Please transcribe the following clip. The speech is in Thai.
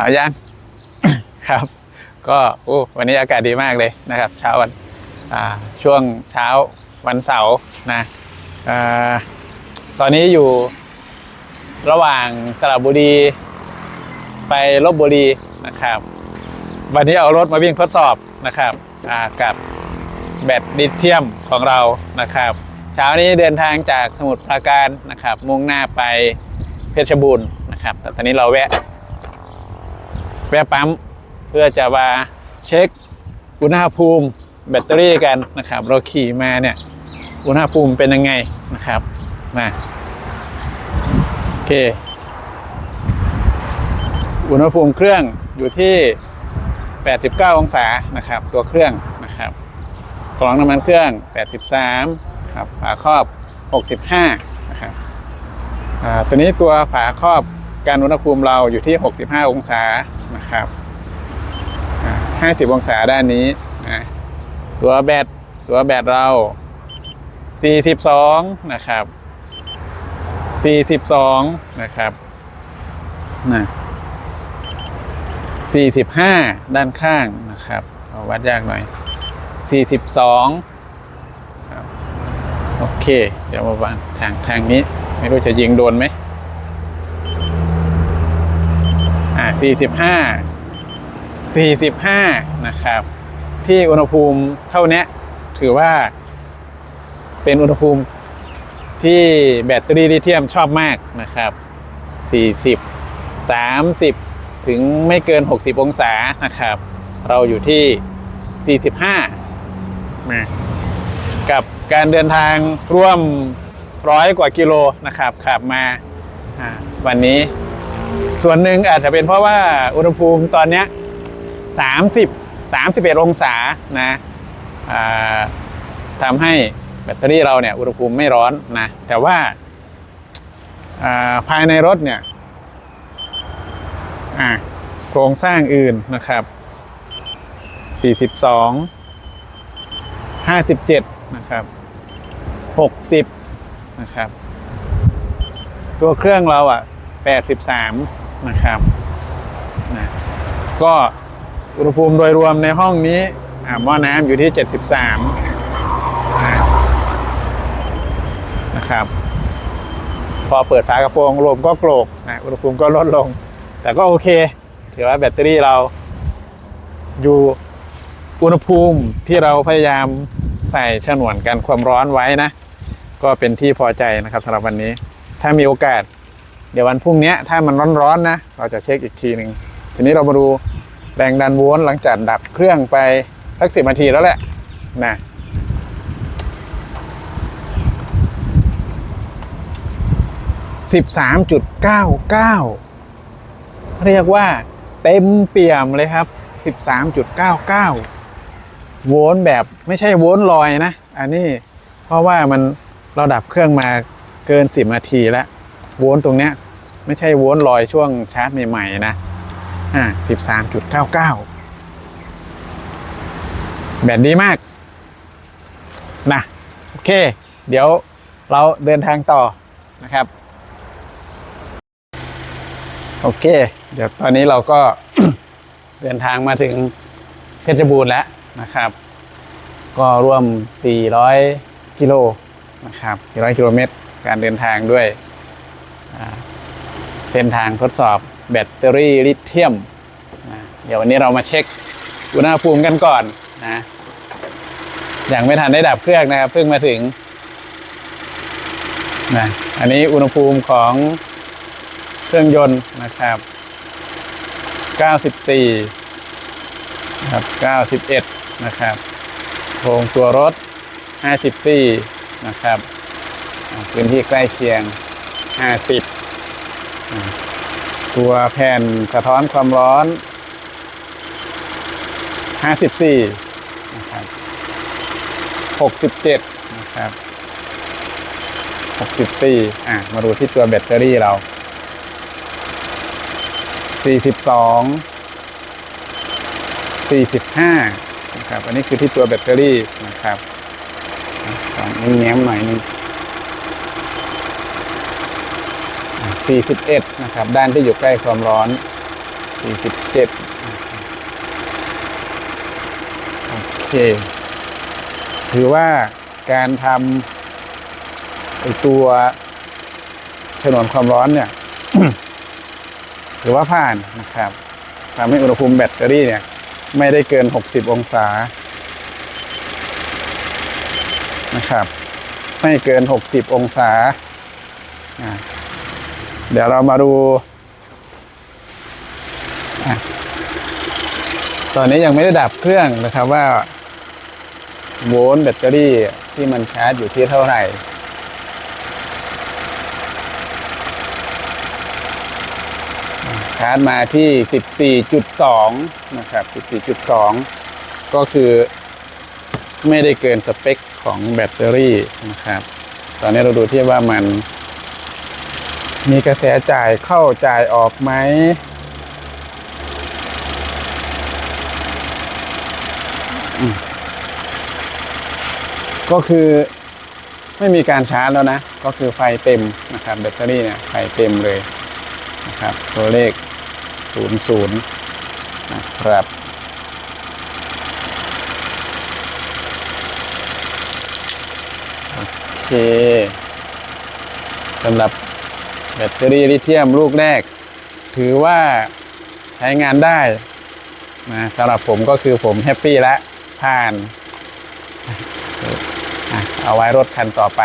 เอายัง ครับ ก็โอ้วันนี้อากาศดีมากเลยนะครับ เช้าวันช่วงเช้าวันเสาร์นะอตอนนี้อยู่ระหว่างสระบุรี ไปลบบุรีนะครับ วันนี้เอารถมาวิ่งทดสอบนะครับกับแบตลิเธียมของเรานะครับ เช้านี้เดินทางจากสมุทรปราการนะครับ มุ่งหน้าไปเพชรบูรณ์นะครับ แต่ตอนนี้เราแวะ แวะปั๊ม เพื่อจะมาเช็คอุณหภูมิแบตเตอรี่กันนะครับ เราขี่มาเนี่ยอุณหภูมิเป็นยังไงนะครับมาโอเค อุณหภูมิเครื่องอยู่ที่ 89 องศานะครับ ตัวเครื่องนะครับกรองน้ำมันเครื่อง 83ครับฝาครอบ 65นะครับอ่าตัวนี้ตัวฝาครอบ การอุณหภูมิเราอยู่ที่ 65 องศานะครับ 50 องศาด้านนี้นะตัวแบตตัวแบตเรา 42 นะครับ 42 นะครับนะ45 ด้านข้างนะครับเอาวัดยากหน่อย 42ครับโอเค เดี๋ยวมาวางทางทางนี้ ไม่รู้จะยิงโดนไหมอ่า 45 45 นะครับ ที่อุณหภูมิเท่านี้ถือว่าเป็นอุณหภูมิที่แบตเตอรี่ลิเธียมชอบมากนะครับ 40 30 ถึงไม่เกิน 60 องศานะครับ เราอยู่ที่ 45มากับการเดินทางร่วมร้อยกว่ากิโลนะครับขับมาอ่าวันนี้ ส่วนหนึ่งอาจจะเป็นเพราะว่าอุณหภูมิตอนนี้ย30 31องศานะาทำให้แบตเตอรี่เราเนี่ยอุณหภูมิไม่ร้อนนะ แต่ว่าาภายในรถเนี่ยโครงสร้างอื่นนะครับ42 57นะครับ60นะครับ ตัวเครื่องเราอะ83 นะครับนะก็อุณหภูมิโดยรวมในห้องนี้อะหม้อน้ำอยู่ที่ 73 นะครับ พอเปิดฝากระโปรงลมก็โกรกนะอุณหภูมิก็ลดลง แต่ก็โอเค ถือว่าแบตเตอรี่เราอยู่อุณหภูมิที่เราพยายามใส่ฉนวนกันความร้อนไว้นะ ก็เป็นที่พอใจนะครับสำหรับวันนี้ ถ้ามีโอกาส เดี๋ยววันพรุ่งนี้ถ้ามันร้อนๆนะ เราจะเช็คอีกทีหนึ่งทีนี้เรามาดูแรงดันโวลต์หลังจากดับเครื่องไปสักสิบนาทีแล้วแหละนะสิบสามจุดเก้าเก้าเรียกว่าเต็มเปี่ยมเลยครับ13.99โวลต์แบบไม่ใช่โวลต์ลอยนะ อันนี้เพราะว่ามันเราดับเครื่องมาเกิน10นาทีแล้ว โวลต์ตรงเนี้ยไม่ใช่โวลต์ลอยช่วงชาร์จใหม่ๆนะอ่า13.99แบตดีมากนะโอเค เดี๋ยวเราเดินทางต่อนะครับ โอเค เดี๋ยวตอนนี้เราก็เดินทางมาถึงเพชรบูรณ์แล้วนะครับ ก็ร่วม 400 กิโลนะครับ 400 กิโลเมตร การเดินทางด้วย เส้นทางทดสอบแบตเตอรี่ลิเธียมนะเดี๋ยววันนี้เรามาเช็คอุณหภูมิกันก่อนนะอย่างไม่ทันได้ดับเครื่องนะครับเพิ่งมาถึงนะอันนี้อุณหภูมิของเครื่องยนต์นะครับ 94นะครับ91 นะครับโครงตัวรถ 54 นะครับ พื้นที่ใกล้เคียง 50 ตัวแผ่นสะท้อนความร้อน 54นะครับ67นะครับ64อะมาดูที่ตัวแบตเตอรี่เราสี่สิบสองสี่สิบห้านะครับอันนี้คือที่ตัวแบตเตอรี่นะครับลองนี้แง้มหน่อยนึง สี่สิบเอ็ดนะครับ ด้านที่อยู่ใกล้ความร้อนสี่สิบเจ็ดโอเค ถือว่าการทำตัวฉนวนความร้อนเนี่ยถือว่าผ่านนะครับทำให้อุณหภูมิแบตเตอรี่เนี่ย ไม่ได้เกิน 60 องศานะครับ ไม่เกิน 60 องศาอะ เดี๋ยวเรามาดู ตอนนี้ยังไม่ได้ดับเครื่องนะครับว่าโวลต์แบตเตอรี่ที่มันชาร์จอยู่ที่เท่าไหร่ชาร์จมาที่ 14.2 นะครับ 14.2 ก็คือไม่ได้เกินสเปคของแบตเตอรี่นะครับ ตอนนี้เราดูที่ว่ามัน มีกระแสจ่ายเข้าจ่ายออกไหมก็คือไม่มีการชาร์จแล้วนะ ก็คือไฟเต็มนะครับ แบตเตอรี่เนี่ยไฟเต็มเลยนะครับ ตัวเลข 00 นะครับ โอเคสำหรับ แบตเตอรี่ลิเธียมลูกแรก ถือว่าใช้งานได้นะสำหรับผมก็คือผมแฮปปี้แล้วผ่าน เอาไว้รถคันต่อไป